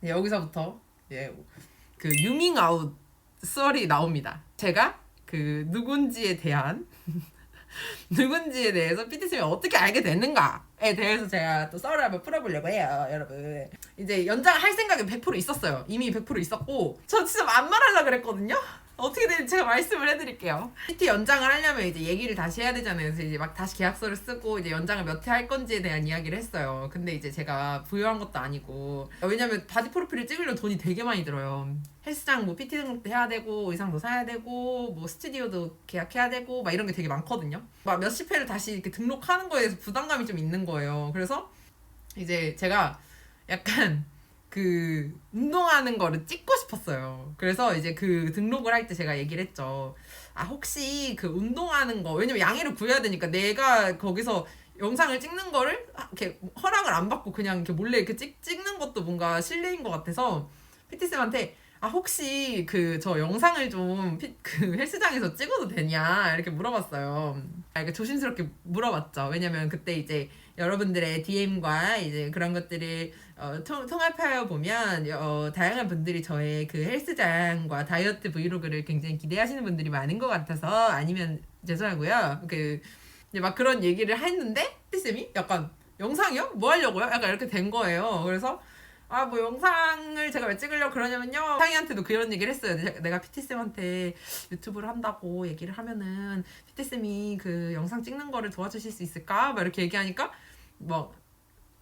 네, 여기서부터 예, 그 유밍 아웃 썰이 나옵니다. 제가 그 누군지에 대한 누군지에 대해서 PT쌤이 어떻게 알게 됐는가에 대해서 제가 또 썰을 한번 풀어보려고 해요, 여러분. 이제 연장할 생각이 100% 있었어요. 이미 100% 있었고, 저 진짜 안 말하려고 그랬거든요? 어떻게 되는지 제가 말씀을 해드릴게요. PT 연장을 하려면 이제 얘기를 다시 해야 되잖아요. 그래서 이제 막 다시 계약서를 쓰고 이제 연장을 몇 회 할 건지에 대한 이야기를 했어요. 근데 이제 제가 부여한 것도 아니고 왜냐면 바디 프로필을 찍으려면 돈이 되게 많이 들어요. 헬스장 뭐 PT 등록도 해야 되고 의상도 사야 되고 뭐 스튜디오도 계약해야 되고 막 이런 게 되게 많거든요. 막 몇십 회를 다시 이렇게 등록하는 거에 대해서 부담감이 좀 있는 거예요. 그래서 이제 제가 약간 그 운동하는 거를 찍고 싶었어요. 그래서 이제 그 등록을 할 때 제가 얘기를 했죠. 아 혹시 그 운동하는 거 왜냐면 양해를 구해야 되니까 내가 거기서 영상을 찍는 거를 이렇게 허락을 안 받고 그냥 이렇게 몰래 이렇게 찍, 찍는 것도 뭔가 실례인 것 같아서 PT쌤한테 아 혹시 그 저 영상을 좀 그 헬스장에서 찍어도 되냐 이렇게 물어봤어요. 아, 이렇게 조심스럽게 물어봤죠. 왜냐면 그때 이제 여러분들의 DM과 이제 그런 것들을 어, 통, 통합하여 보면 어, 다양한 분들이 저의 그 헬스장과 다이어트 브이로그를 굉장히 기대하시는 분들이 많은 것 같아서 아니면 죄송하고요. 그 이제 막 그런 얘기를 했는데 피쌤이 약간 영상이요? 뭐 하려고요? 약간 이렇게 된 거예요. 그래서 아 뭐 영상을 제가 왜 찍으려고 그러냐면요 상이한테도 그런 얘기를 했어요 내- 내가 PT쌤한테 유튜브를 한다고 얘기를 하면은 PT쌤이 그 영상 찍는 거를 도와주실 수 있을까? 막 이렇게 얘기하니까 뭐,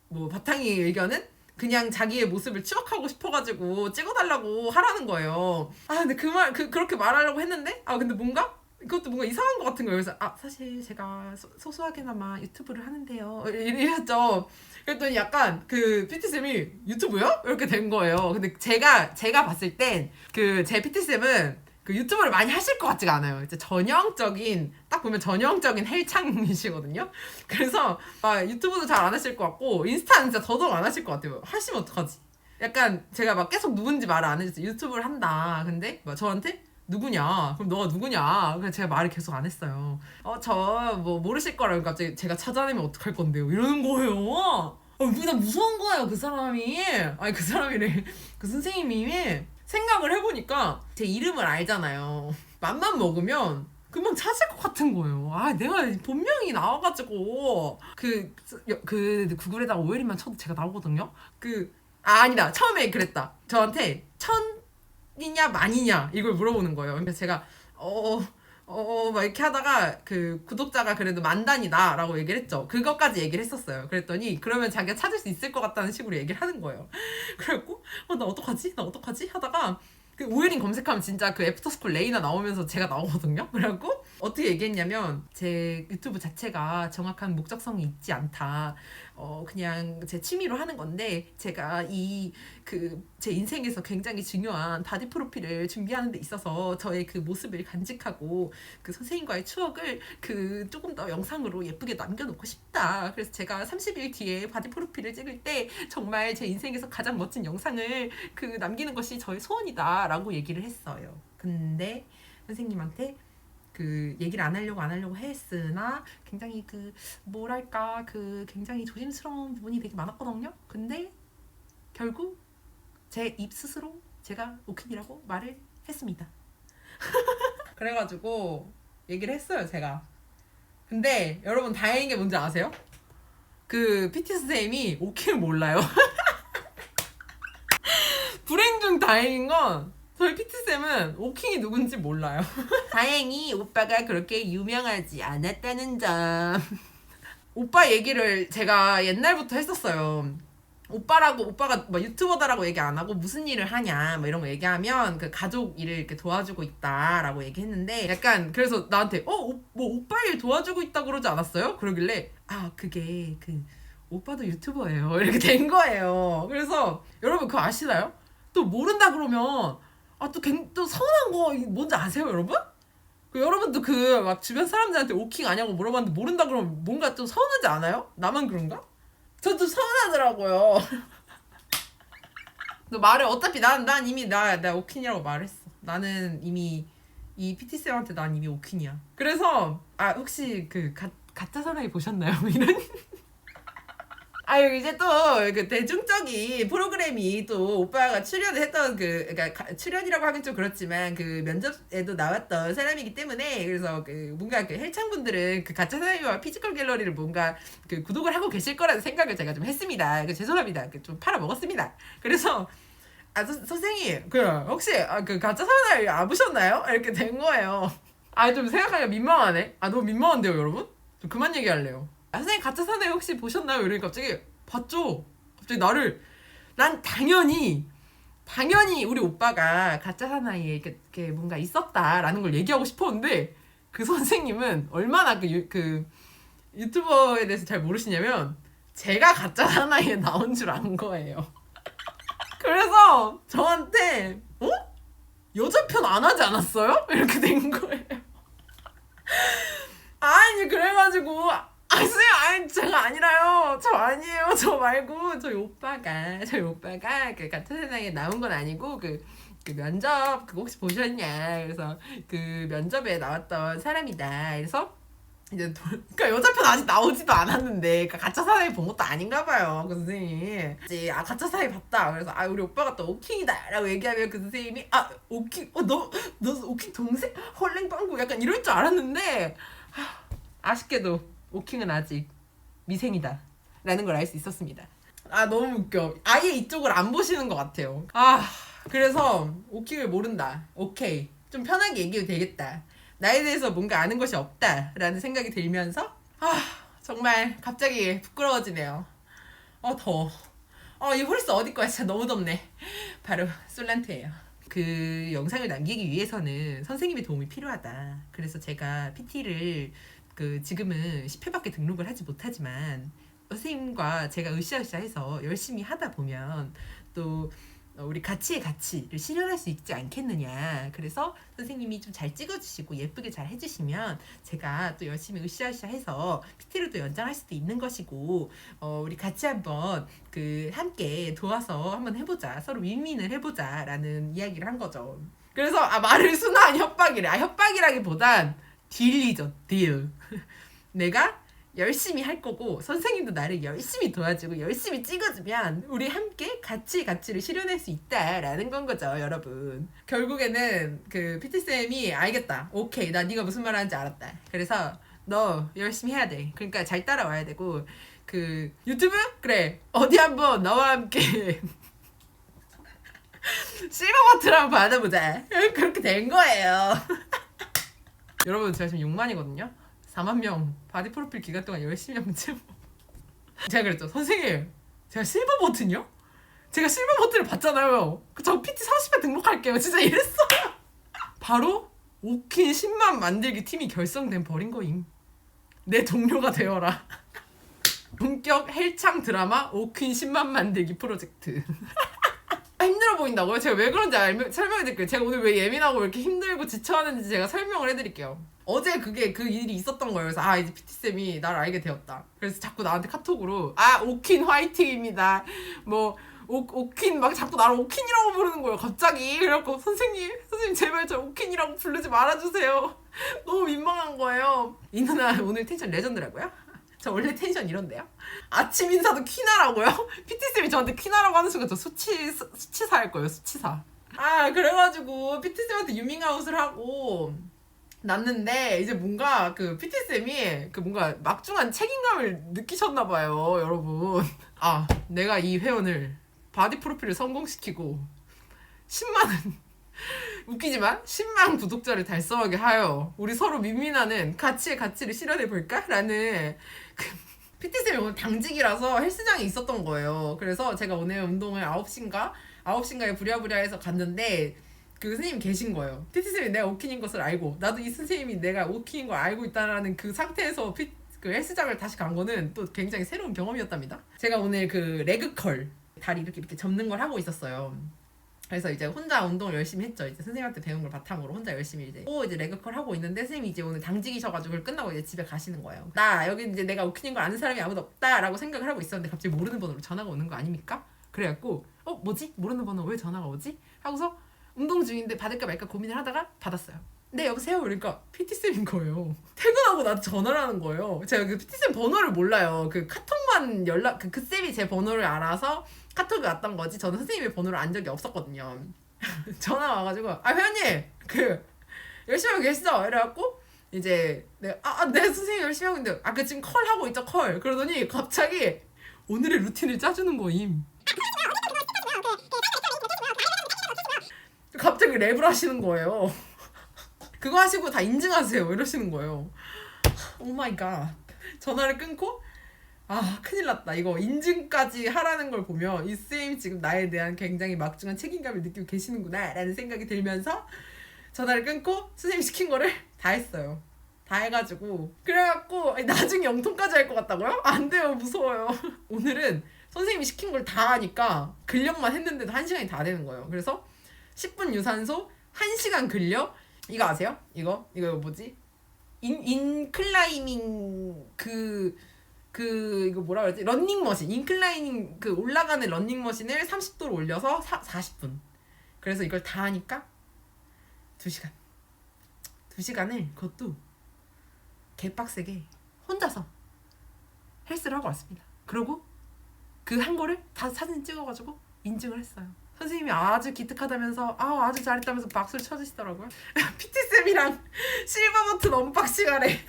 뭐 바탕이 의견은 그냥 자기의 모습을 추억하고 싶어가지고 찍어달라고 하라는 거예요. 아 근데 그 말 그 그렇게 말하려고 했는데 아 근데 뭔가 이것도 뭔가 이상한 것 같은 거예요. 그래서 아 사실 제가 소, 소소하게나마 유튜브를 하는데요. 이랬죠. 그랬더니 약간 그 PT 쌤이 유튜브요? 이렇게 된 거예요. 근데 제가 제가 봤을 땐 그 제 PT 쌤은 그 유튜브를 많이 하실 것 같지가 않아요. 이제 전형적인 딱 보면 전형적인 헬창이시거든요. 그래서 막 유튜브도 잘 안 하실 것 같고 인스타는 진짜 더더욱 안 하실 것 같아요. 하시면 어떡하지? 약간 제가 막 계속 누군지 말을 안 해줬어요. 유튜브를 한다. 근데 막 저한테 누구냐? 그럼 너가 누구냐? 그래서 제가 말을 계속 안 했어요. 어, 저 뭐 모르실 거라고 갑자기 제가 찾아내면 어떡할 건데요? 이러는 거예요. 어, 그냥 무서운 거예요, 그 사람이. 아니, 그 사람이래. 그 선생님이 생각을 해보니까 제 이름을 알잖아요. 맘만 먹으면 금방 찾을 것 같은 거예요. 아, 내가 본명이 나와가지고 그, 그 구글에다가 오일이만 쳐도 제가 나오거든요. 그, 아, 아니다. 처음에 그랬다. 저한테 천이냐 만이냐 이걸 물어보는 거예요. 그래서 제가 어, 어, 막 이렇게 하다가 그 구독자가 그래도 만 단이다 라고 얘기를 했죠. 그것까지 얘기를 했었어요. 그랬더니 그러면 자기가 찾을 수 있을 것 같다는 식으로 얘기를 하는 거예요. 그래갖고 어, 나 어떡하지? 나 어떡하지? 하다가 그 오일인 검색하면 진짜 그 애프터스쿨 레이나 나오면서 제가 나오거든요. 그래갖고 어떻게 얘기했냐면 제 유튜브 자체가 정확한 목적성이 있지 않다. 어 그냥 제 취미로 하는 건데 제가 이 그 제 인생에서 굉장히 중요한 바디 프로필을 준비하는 데 있어서 저의 그 모습을 간직하고 그 선생님과의 추억을 그 조금 더 영상으로 예쁘게 남겨놓고 싶다. 그래서 제가 30일 뒤에 바디 프로필을 찍을 때 정말 제 인생에서 가장 멋진 영상을 그 남기는 것이 저의 소원이다라고 얘기를 했어요. 근데 선생님한테 그 얘기를 안 하려고 안 하려고 했으나 굉장히 그 뭐랄까 그 굉장히 조심스러운 부분이 되게 많았거든요. 근데 결국 제 입 스스로 제가 오킨이라고 말을 했습니다. 그래가지고 얘기를 했어요 제가. 근데 여러분 다행인 게 뭔지 아세요? 그 PT 선생님이 오킨을 몰라요. 불행 중 다행인 건 저희 PT쌤은 오킹이 누군지 몰라요. 다행히 오빠가 그렇게 유명하지 않았다는 점. 오빠 얘기를 제가 옛날부터 했었어요. 오빠라고 오빠가 뭐 유튜버다라고 얘기 안 하고 무슨 일을 하냐 뭐 이런 거 얘기하면 그 가족 일을 이렇게 도와주고 있다라고 얘기했는데 약간 그래서 나한테 어뭐 오빠 일 도와주고 있다 그러지 않았어요? 그러길래 아 그게 그 오빠도 유튜버예요 이렇게 된 거예요. 그래서 여러분 그거 아시나요? 또 모른다 그러면 아또 또 서운한 거 뭔지 아세요 여러분? 그 여러분도 그 막 주변 사람들한테 오킹 아냐고 물어봤는데 모른다 그러면 뭔가 좀 서운하지 않아요? 나만 그런가? 저도 서운하더라고요. 너 말을 어차피 난, 난 이미 나, 나 오킨이라고 말했어. 나는 이미 이 PT 쌤한테 난 이미 오킨이야. 그래서 아 혹시 그 가, 가짜 사나이 보셨나요? 이런 아유 이제 또 그 대중적인 프로그램이 또 오빠가 출연을 했던 그 그러니까 가- 출연이라고 하긴 좀 그렇지만 그 면접에도 나왔던 사람이기 때문에 그래서 그 뭔가 그 헬창 분들은 그 가짜 사나이와 피지컬 갤러리를 뭔가 그 구독을 하고 계실 거라는 생각을 제가 좀 했습니다. 그 죄송합니다. 그 좀 팔아 먹었습니다. 그래서 아 서, 선생님 그 혹시 아, 그 가짜 사나이 안 보셨나요? 이렇게 된 거예요. 아 좀 생각하기가 민망하네. 아 너무 민망한데요 여러분? 좀 그만 얘기할래요. 아, 선생님 가짜 사나이 혹시 보셨나요? 이러니까 갑자기 봤죠. 갑자기 나를 난 당연히 당연히 우리 오빠가 가짜 사나이에 이렇게, 뭔가 있었다라는 걸 얘기하고 싶었는데 그 선생님은 얼마나 그, 유, 그 유튜버에 대해서 잘 모르시냐면 제가 가짜 사나이에 나온 줄 안 거예요. 그래서 저한테 어? 여자 편 안 하지 않았어요? 이렇게 된 거예요. 아니 그래가지고 아 선생님 아니 제가 아니라요. 저 아니에요. 저 말고 저희 오빠가 저희 오빠가 그 같은 세상에 나온 건 아니고 그, 그 면접 그거 혹시 보셨냐? 그래서 그 면접에 나왔던 사람이다. 그래서 이제 도, 그러니까 여자편 아직 나오지도 않았는데 그러니까 가짜 사나이 본 것도 아닌가 봐요 그 선생님이. 이제 아 가짜 사나이 봤다. 그래서 아 우리 오빠가 또 오킹이다 라고 얘기하면 그 선생님이 아 오킹 어너너 오킹 동생? 헐랭빵구? 약간 이럴 줄 알았는데 하, 아쉽게도 오킹은 아직 미생이다 라는 걸 알 수 있었습니다 아 너무 웃겨 아예 이쪽을 안 보시는 것 같아요 아 그래서 오킹을 모른다 오케이 좀 편하게 얘기해도 되겠다 나에 대해서 뭔가 아는 것이 없다 라는 생각이 들면서 아 정말 갑자기 부끄러워지네요. 어 더워. 어 이 홀스 어디 거야? 진짜 너무 덥네. 바로 솔란트예요. 그 영상을 남기기 위해서는 선생님의 도움이 필요하다. 그래서 제가 PT를 그 지금은 10회밖에 등록을 하지 못하지만 선생님과 제가 으쌰으쌰해서 열심히 하다 보면 또 어, 우리 가치의 가치를 실현할 수 있지 않겠느냐. 그래서 선생님이 좀 잘 찍어주시고 예쁘게 잘 해주시면 제가 또 열심히 으쌰으쌰해서 PT를 또 연장할 수도 있는 것이고 어, 우리 같이 한번 그 함께 도와서 한번 해보자. 서로 윈윈을 해보자 라는 이야기를 한 거죠. 그래서 아 말을 순화한 협박이래. 아 협박이라기보단 딜이죠. 딜. 내가 열심히 할 거고 선생님도 나를 열심히 도와주고 열심히 찍어주면 우리 함께 같이 가치를 실현할 수 있다라는 건 거죠 여러분. 결국에는 그 PT 쌤이 알겠다. 오케이 나 네가 무슨 말 하는지 알았다. 그래서 너 열심히 해야 돼. 그러니까 잘 따라와야 되고 그 유튜브? 그래. 어디 한번 너와 함께 실버 버튼 한번 받아보자. 그렇게 된 거예요 여러분 제가 지금 6만이거든요 4만 명 바디 프로필 기간 동안 열심히 한번 채워. 제가 그랬죠. 선생님, 제가 실버 버튼요? 제가 실버 버튼을 받잖아요. 그저 PT 40회 등록할게요. 진짜 이랬어요. 바로 오킨 10만 만들기 팀이 결성된 버린 거임. 내 동료가 되어라. 본격 헬창 드라마 오킨 10만 만들기 프로젝트. 아, 힘들어 보인다고요? 제가 왜 그런지 알면 설명해 드릴게요. 제가 오늘 왜 예민하고 왜 이렇게 힘들고 지쳐하는지 제가 설명을 해드릴게요. 어제 그게 그 일이 있었던 거예요. 그래서 아 이제 PT쌤이 나를 알게 되었다. 그래서 자꾸 나한테 카톡으로 아 오킨 화이팅입니다. 뭐 오, 오킨 막 자꾸 나를 오킨이라고 부르는 거예요. 갑자기 그래갖고 선생님 선생님 제발 저 오킨이라고 부르지 말아주세요. 너무 민망한 거예요. 이 누나 오늘 텐션 레전드라고요? 저 원래 텐션 이런데요? 아침 인사도 키나라고요? PT쌤이 저한테 키나라고 하는 순간 저 수치, 수, 수치사일 거예요, 수치사. 아, 그래가지고 PT쌤한테 유밍아웃을 하고 났는데 이제 뭔가 그 PT쌤이 그 뭔가 막중한 책임감을 느끼셨나 봐요, 여러분. 아, 내가 이 회원을 바디 프로필을 성공시키고 10만은 웃기지만 10만 구독자를 달성하게 하여 우리 서로 민민하는 가치의 가치를 실현해 볼까라는 그 PT쌤이 오늘 당직이라서 헬스장에 있었던 거예요. 그래서 제가 오늘 운동을 9시인가 9시인가에 부랴부랴 해서 갔는데 그 선생님 계신 거예요. PT쌤이 내가 오킨인 것을 알고 나도 이 선생님이 내가 오킨인 걸 알고 있다라는 그 상태에서 피, 그 헬스장을 다시 간 거는 또 굉장히 새로운 경험이었답니다. 제가 오늘 그 레그컬 다리 이렇게 이렇게 접는 걸 하고 있었어요. 그래서 이제 혼자 운동을 열심히 했죠. 이제 선생님한테 배운 걸 바탕으로 혼자 열심히 이제 또 이제 레그컬 하고 있는데 선생님이 이제 오늘 당직이셔가지고 그걸 끝나고 이제 집에 가시는 거예요. 나 여기 이제 내가 오킨인 걸 아는 사람이 아무도 없다라고 생각을 하고 있었는데 갑자기 모르는 번호로 전화가 오는 거 아닙니까? 그래갖고 어 뭐지 모르는 번호 왜 전화가 오지? 하고서 운동 중인데 받을까 말까 고민을 하다가 받았어요. 네 여보세요 그러니까 PT 쌤인 거예요. 퇴근하고 나한테 전화를 하는 거예요. 제가 그 PT 쌤 번호를 몰라요. 그 카톡만 연락 그, 그 쌤이 제 번호를 알아서 카톡이 왔던 거지. 저는 선생님의 번호를 안 적이 없었거든요. 전화 와가지고 아 회원님! 그 열심히 하고 계시죠? 이래갖고 이제 내가 아, 아, 네 선생님 열심히 하고 있는데 아그 지금 컬 하고 있죠 컬. 그러더니 갑자기 오늘의 루틴을 짜주는 거임. 갑자기 랩을 하시는 거예요. 그거 하시고 다 인증하세요. 이러시는 거예요. 오 마이 갓. 전화를 끊고 아 큰일 났다. 이거 인증까지 하라는 걸 보면 이쌤 지금 나에 대한 굉장히 막중한 책임감을 느끼고 계시는구나 라는 생각이 들면서 전화를 끊고 선생님 시킨 거를 다 했어요. 다 해가지고. 그래갖고 나중에 영통까지 할 것 같다고요? 안 돼요. 무서워요. 오늘은 선생님이 시킨 걸 다 하니까 근력만 했는데도 한 시간이 다 되는 거예요. 그래서 10분 유산소 1시간 근력. 이거 아세요? 이거? 이거 뭐지? 인 인클라이밍 그 그 이거 뭐라 그러지? 런닝머신 인클라이닝 그 올라가는 런닝머신을 30도로 올려서 사, 40분. 그래서 이걸 다 하니까 2시간. 2시간을 그것도 개빡세게 혼자서 헬스를 하고 왔습니다. 그리고 그 한 거를 다 사진 찍어가지고 인증을 했어요. 선생님이 아주 기특하다면서 아 아주 잘했다면서 박수를 쳐주시더라고요. PT쌤이랑 실버 버튼 언박싱 하래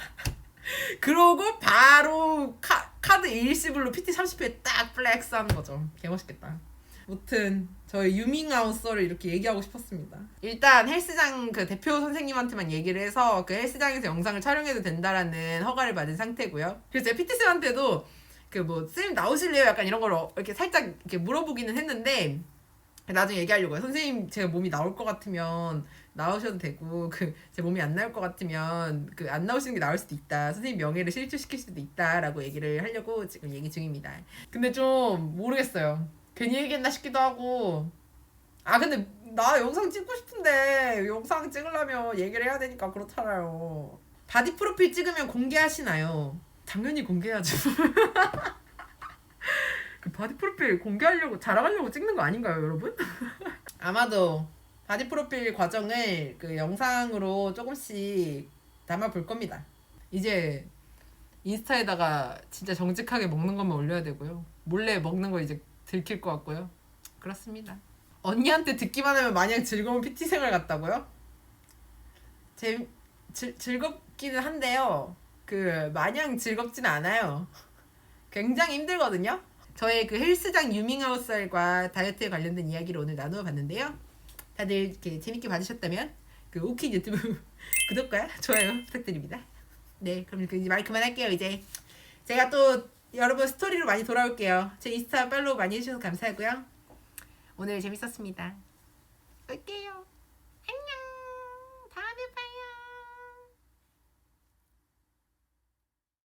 그러고 바로 카, 카드 일시불로 PT 30회 딱 플렉스 하는 거죠. 개멋있겠다. 무튼 저희 유밍아웃서를 이렇게 얘기하고 싶었습니다. 일단 헬스장 그 대표 선생님한테만 얘기를 해서 그 헬스장에서 영상을 촬영해도 된다라는 허가를 받은 상태고요. 그래서 제가 PT 쌤한테도 그 뭐 쌤 나오실래요? 약간 이런 걸 어- 이렇게 살짝 이렇게 물어보기는 했는데 나중에 얘기하려고요. 선생님 제가 몸이 나올 것 같으면 나오셔도 되고 그 제 몸이 안 나올 것 같으면 그 안 나오시는 게 나을 수도 있다. 선생님 명예를 실추시킬 수도 있다라고 얘기를 하려고 지금 얘기 중입니다. 근데 좀 모르겠어요. 괜히 얘기했나 싶기도 하고 아 근데 나 영상 찍고 싶은데 영상 찍으려면 얘기를 해야 되니까 그렇잖아요. 바디 프로필 찍으면 공개하시나요? 당연히 공개하죠. 그 바디 프로필 공개하려고 자랑하려고 찍는 거 아닌가요, 여러분? 아마도 바디 프로필 과정을 그 영상으로 조금씩 담아 볼 겁니다. 이제 인스타에다가 진짜 정직하게 먹는 것만 올려야 되고요. 몰래 먹는 거 이제 들킬 것 같고요. 그렇습니다. 언니한테 듣기만 하면 마냥 즐거운 PT 생활 같다고요? 재 즐, 즐겁기는 한데요. 그 마냥 즐겁지는 않아요. 굉장히 힘들거든요. 저의 그 헬스장 유밍아웃살과 다이어트에 관련된 이야기를 오늘 나누어 봤는데요. 다들 이렇게 재밌게 봐주셨다면 그 오키 유튜브 구독과 좋아요 부탁드립니다. 네, 그럼 이제 말 그만할게요. 이제 제가 또 여러분 스토리로 많이 돌아올게요. 제 인스타 팔로우 많이 해주셔서 감사하고요. 오늘 재밌었습니다. 올게요. 안녕.